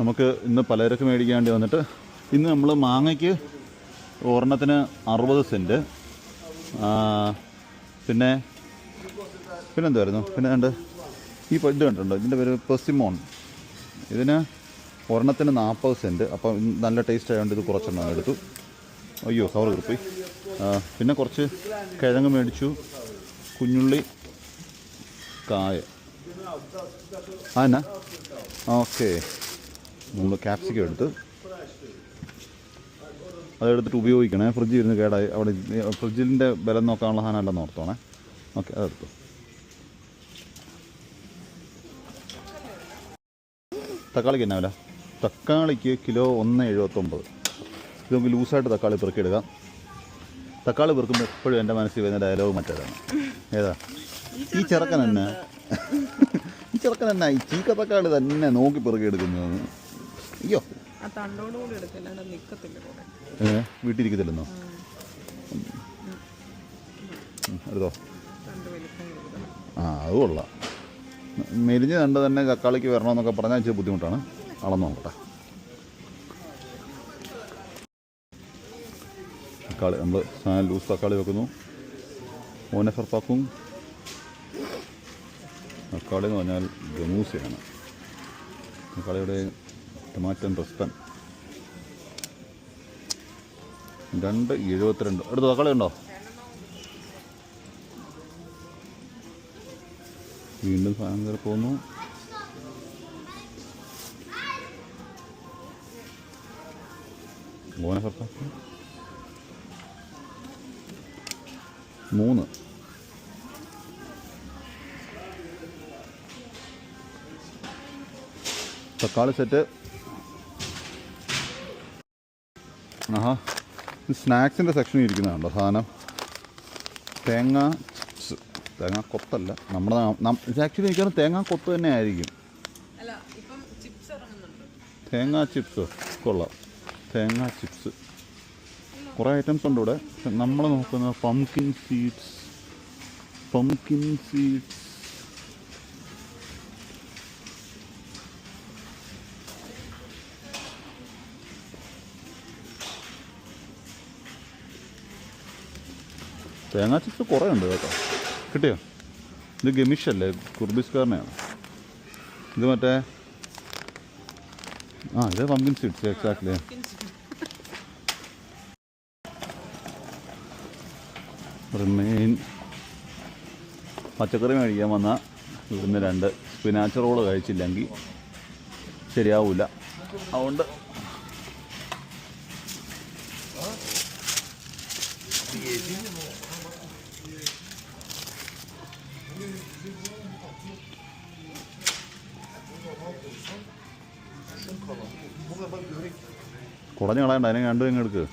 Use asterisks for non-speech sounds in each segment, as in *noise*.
നമുക്ക് ഇന്ന് പലചരക്ക് മേടിക്കാൻ വേണ്ടി വന്നിട്ട് ഇന്ന് നമ്മൾ മാങ്ങയ്ക്ക് ഒരെണ്ണത്തിന് അറുപത് സെന്റ് പിന്നെ പിന്നെ എന്തായിരുന്നു പിന്നെ രണ്ട്. ഈ ഇത് കണ്ടിട്ടുണ്ടോ? ഇതിന്റെ പേര് പെസിമോൺ. ഇതിന് ഒരെണ്ണത്തിന് നാൽപ്പത് സെന്റ് അപ്പം നല്ല ടേസ്റ്റ് ആയതുകൊണ്ട് ഇത് കുറച്ചെണ്ണം എടുത്തു. അയ്യോ കവർ കൊടുപ്പി പിന്നെ കുറച്ച് കിഴങ്ങ് മേടിച്ചു. കുഞ്ഞുള്ളി കായ. ആ എന്നാ? ഓക്കെ. നമ്മൾ ക്യാപ്സിക്കം എടുത്ത് അതെടുത്തിട്ട് ഉപയോഗിക്കണേ. ഫ്രിഡ്ജിൽ ഇരുന്ന് കേടായി. അവിടെ ഫ്രിഡ്ജിന്റെ ബലം നോക്കാനുള്ള സാധനമല്ല ഓർത്തോണേ. ഓക്കെ അതെടുത്തു. തക്കാളിക്ക് എന്നാ വില? തക്കാളിക്ക് കിലോ ഒന്ന് എഴുപത്തൊമ്പത്. ഇത് നമുക്ക് ലൂസായിട്ട് തക്കാളി പെറുക്കിയിടുക. തക്കാളി പെറുക്കുമ്പോൾ എപ്പോഴും എന്റെ മനസ്സിൽ വരുന്ന ഡയലോഗ് മറ്റേതാണ്. ഏതാ? ഈ ചെറുക്കൻ തന്നെ *laughs* ഈ ചെറുക്കൻ തന്നെ ഈ ചീക്ക തക്കാളി തന്നെ നോക്കി പെറുക്കിയെടുക്കുന്നത് അയ്യോ. വീട്ടിലിരിക്കത്തില്ലെന്നോ? എടുത്തോ. ആ അത് കൊള്ളാം. മെലിഞ്ഞ് കണ്ട് തന്നെ കക്കാളിക്ക് വരണമെന്നൊക്കെ പറഞ്ഞാൽ ഇച്ചിരി ബുദ്ധിമുട്ടാണ്. അളന്ന് നോക്കട്ടെ. തക്കാളി നമ്മൾ സാധനം ലൂസ് തക്കാളി വെക്കുന്നു. ഓനഫർപ്പാക്കും തക്കാളി എന്ന് പറഞ്ഞാൽ ഗമൂസയാണ്. തക്കാളിയുടെ ടൊമാറ്റൻ റെസ്റ്റൻ രണ്ട് എഴുപത്തിരണ്ട്. എടുത്ത് തക്കാളി ഉണ്ടോ വീണ്ടും സാധനം കയറി പോകുന്നു മൂന്ന്. തക്കാളി സെറ്റ് ആഹാ. സ്നാക്സിന്റെ സെക്ഷനിൽ ഇരിക്കുന്നതാണല്ലോ സാധനം? തേങ്ങ ചിപ്സ് തേങ്ങ കൊത്തല്ല. നമ്മുടെ ആക്ച്വലി എനിക്കാണ് തേങ്ങ കൊത്ത് തന്നെ ആയിരിക്കും തേങ്ങ ചിപ്സ് കൊള്ളാം. തേങ്ങ ചിപ്സ് കുറേ ഐറ്റംസ് ഉണ്ട് ഇവിടെ. നമ്മൾ നോക്കുന്നത് പംകിൻ സീഡ്സ് പംകിൻ സീഡ്സ് തേങ്ങാ ചിപ്സ് കുറേ ഉണ്ട് കേട്ടോ. കിട്ടിയോ? ഇത് ഗമിഷല്ലേ? കുർബിസ്കാറിനെയാണ് ഇത് മറ്റേ ആ ഇത് പമ്പിൻ സീഡ്സ് എക്സാക്ട്ലി റിമെയിൻ പച്ചക്കറി മേടിക്കാൻ വന്ന ഇവിടുന്ന് രണ്ട് സ്പിനാച്ച് റോൾ കഴിച്ചില്ലെങ്കിൽ ശരിയാവില്ല അതുകൊണ്ട് കുടഞ്ഞു കളയണ്ട അതിനെ കണ്ടു ഇങ്ങ് എടുക്ക്.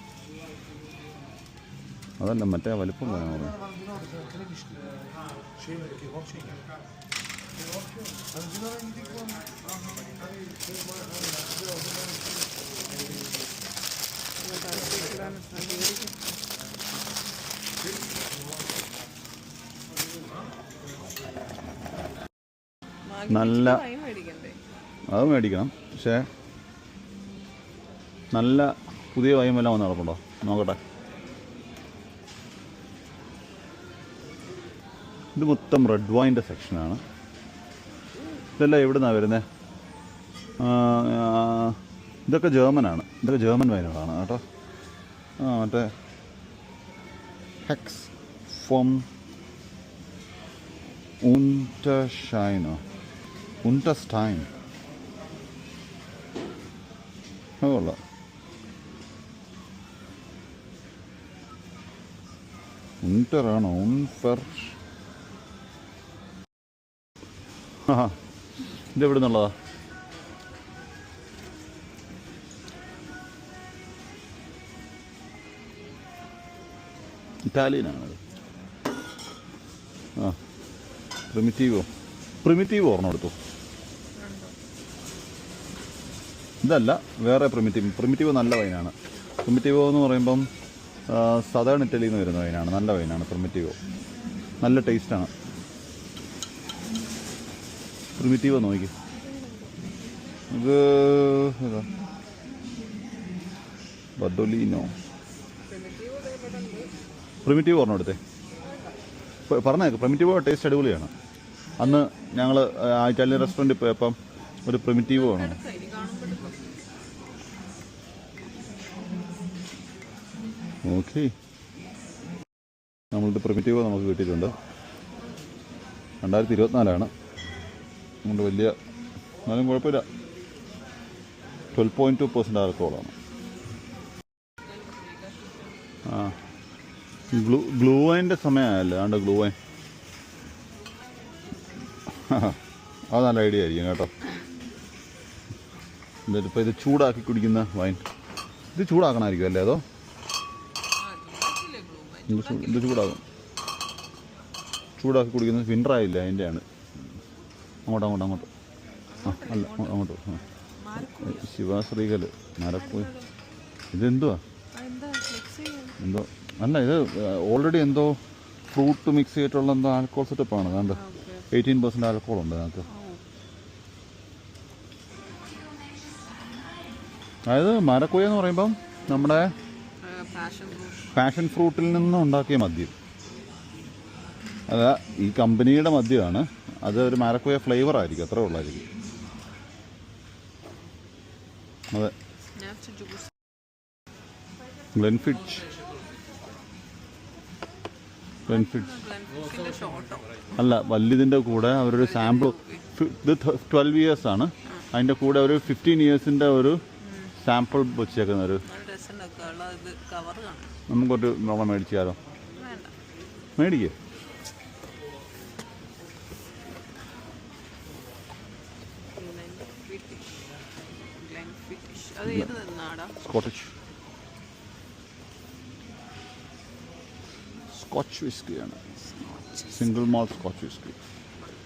അതല്ല മറ്റേ വലിപ്പം വേണം നല്ല അത് മേടിക്കണം. പക്ഷേ നല്ല പുതിയ വൈമെല്ലാം വന്ന് കിടപ്പുണ്ടോ? നോക്കട്ടെ. ഇത് മൊത്തം റെഡ് വൈന്റെ സെക്ഷനാണ് ഇതെല്ലാം എവിടെ നിന്നാണ് വരുന്നത് ഇതൊക്കെ ജർമ്മനാണ് ഇതൊക്കെ ജർമ്മൻ വൈനുകളാണ് കേട്ടോ. ആ മറ്റേ ഹെക്സ് ഫോം ഉന്റഷൈനോ ഉന്റസ്റ്റൈൻ അത് ഉന്ററാണോ ഉൻഫെർ ആ ഇത് എവിടെ നിന്നുള്ളതാ ഇറ്റാലിയനാണത്. ആ. പ്രിമിറ്റീവോ? പ്രിമിറ്റീവോ ഒരെണ്ണം എടുത്തു. ഇതല്ല വേറെ പ്രിമിറ്റീവ്. പ്രിമിറ്റീവ് നല്ല വൈനാണ്. പ്രിമിറ്റീവോ എന്ന് പറയുമ്പം സദേൺ ഇറ്റലിയിൽ നിന്ന് വരുന്ന വൈനാണ് നല്ല വൈനാണ് പ്രിമിറ്റീവോ നല്ല ടേസ്റ്റാണ് പ്രിമിറ്റീവോ നോക്കി ഇത് ഏതാ? ബഡോലീനോ പ്രിമിറ്റീവ് പറഞ്ഞു എടുത്തേ. പറഞ്ഞേക്ക്. പ്രിമിറ്റീവ് ടേസ്റ്റ് അടിപൊളിയാണ്. അന്ന് ഞങ്ങൾ ഇറ്റാലിയൻ റെസ്റ്റോറന്റിൽ പോയപ്പം ഒരു പ്രിമിറ്റീവ് വേണം ഓക്കെ നമ്മളുടെ പ്രിമിറ്റീവ് നമുക്ക് കിട്ടിയിട്ടുണ്ട്. രണ്ടായിരത്തി ഇരുപത്തിനാലാണ് അതുകൊണ്ട് വലിയ എന്നാലും കുഴപ്പമില്ല. ട്വൽവ് പോയിന്റ് ടു പെർസെന്റ് ആർക്കോളാണ് ആ. ഗ്ലൂ ഗ്ലൂ വൈന്റെ സമയമായല്ലേ? ആണ്ട് ഗ്ലൂ വൈൻ. അത് നല്ല ഐഡിയ ആയിരിക്കും കേട്ടോ. എന്നിട്ട് ഇപ്പോൾ ഇത് ചൂടാക്കി കുടിക്കുന്ന വൈൻ? ഇത് ചൂടാക്കണമായിരിക്കും അല്ലേ അതോ ആ ചൂടാക്കില്ലേ ബ്ലൂ വൈൻ ഇത് ചൂടാകും. ചൂടാക്കി കുടിക്കുന്നത് വിന്റർ ആയില്ല അതിന്റെയാണ് അങ്ങോട്ട് അങ്ങോട്ട് അങ്ങോട്ട്. ആ അല്ല അങ്ങോട്ട്. ആ. മരക്കോ മരപ്പോയി ഇതെന്തുവാ? എന്താ? അല്ല ഇത് ഓൾറെഡി എന്തോ ഫ്രൂട്ട് മിക്സ് ചെയ്തിട്ടുള്ള എന്തോ ആൽക്കോൾ സെറ്റപ്പാണ് കണ്ട് എയ്റ്റീൻ പെർസെന്റ് ആൽക്കോൾ ഉണ്ട് അതിനകത്ത്. അതായത് മരക്കൊയ്യ എന്ന് പറയുമ്പം നമ്മുടെ പാഷൻ ഫ്രൂട്ടിൽ നിന്നും ഉണ്ടാക്കിയ മദ്യം. അത് ഈ കമ്പനിയുടെ മദ്യമാണ്. അത് ഒരു മരക്കുയ ഫ്ലേവർ ആയിരിക്കും. അത്രേ ഉള്ളായിരിക്കും. അതെ ഗ്ലെൻഫിഡ്ജ് ഗ്ലെൻഫിഡ്ജ് അല്ല വല്ലിതിന്റെ കൂടെ അവരൊരു സാമ്പിൾ ഇത് ട്വൽവ് ഇയേഴ്സാണ് ആണ്. അതിന്റെ കൂടെ ഒരു ഫിഫ്റ്റീൻ ഇയേഴ്സിന്റെ ഒരു സാമ്പിൾ വെച്ചേക്കുന്ന ഒരു ഉള്ള ഇത് കവർ കാണും. നമുക്കൊരു നോളം മേടിച്ചാലോ? മേടിക്കേ. സ്കോട്ടിഷ്. സ്കോച്ച് വിസ്കിയാണ് സിംഗിൾ മോൾ സ്കോച്ച് വിസ്കി.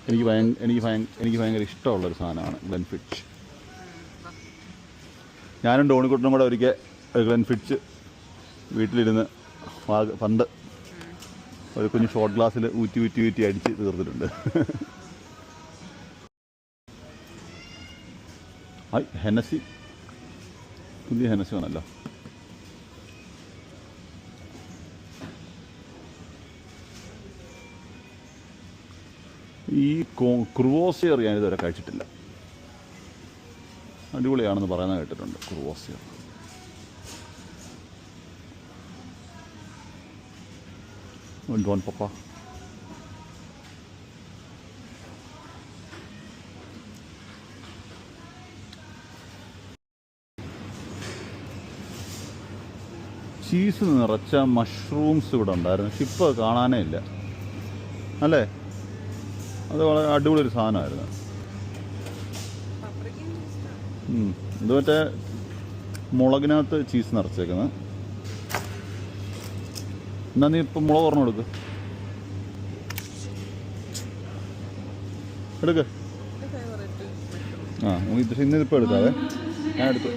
എനിക്ക് ഭയ എനിക്ക് എനിക്ക് ഭയങ്കര ഇഷ്ടമുള്ളൊരു സാധനമാണ് ഗ്ലെൻഫിച്ച് ഞാനും ഡോണിക്കുട്ടനും കൂടെ ഒരിക്കൽ ഒരു ഗ്ലെൻഫിച്ച് വീട്ടിലിരുന്ന് പണ്ട് ഒരു കുഞ്ഞ് ഷോർട്ട് ഗ്ലാസ്സിൽ ഊറ്റി ഊറ്റി ഊറ്റി അടിച്ച് തീർത്തിട്ടുണ്ട്. ഹായ് ഹെനസി പുതിയ ഹെനസി ആണല്ലോ. ഈ ക്രുവോസിയർ ഞാൻ ഇതുവരെ കഴിച്ചിട്ടില്ല. അടിപൊളിയാണെന്ന് പറയുന്നത് കേട്ടിട്ടുണ്ട് ക്രുവോസിയർ ഡോൺ പപ്പ ചീസ് നിറച്ച മഷ്റൂംസ് ഇവിടെ ഉണ്ടായിരുന്നു. പക്ഷെ ഇപ്പോൾ കാണാനേ ഇല്ല. അല്ലേ? അത് വളരെ അടിപൊളി ഒരു സാധനമായിരുന്നു. ഇത് മറ്റേ മുളകിനകത്ത് ചീസ് നിറച്ചേക്കുന്നത്. എന്നാ നീ ഇപ്പം മുളക് പറഞ്ഞു കൊടുക്ക് ആ നമുക്ക് ഇത് ഇന്നിതിപ്പോൾ എടുക്കാവേ. ഞാൻ എടുത്തു.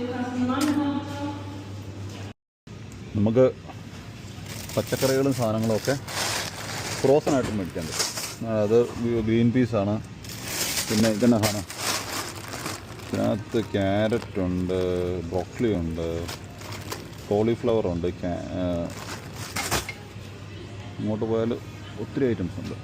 നമുക്ക് പച്ചക്കറികളും സാധനങ്ങളും ഒക്കെ ഫ്രോസൺ ആയിട്ട് മേടിക്കാൻ പറ്റും. അത് ഗ്രീൻ പീസാണ് പിന്നെ ഇതന്നെ സാധനം? ഇതിനകത്ത് ക്യാരറ്റ് ഉണ്ട് ബ്രോക്കളി ഉണ്ട് കോളിഫ്ലവർ ഉണ്ട് ഇങ്ങോട്ട് പോയാൽ ഒത്തിരി ഐറ്റംസ് ഉണ്ട്.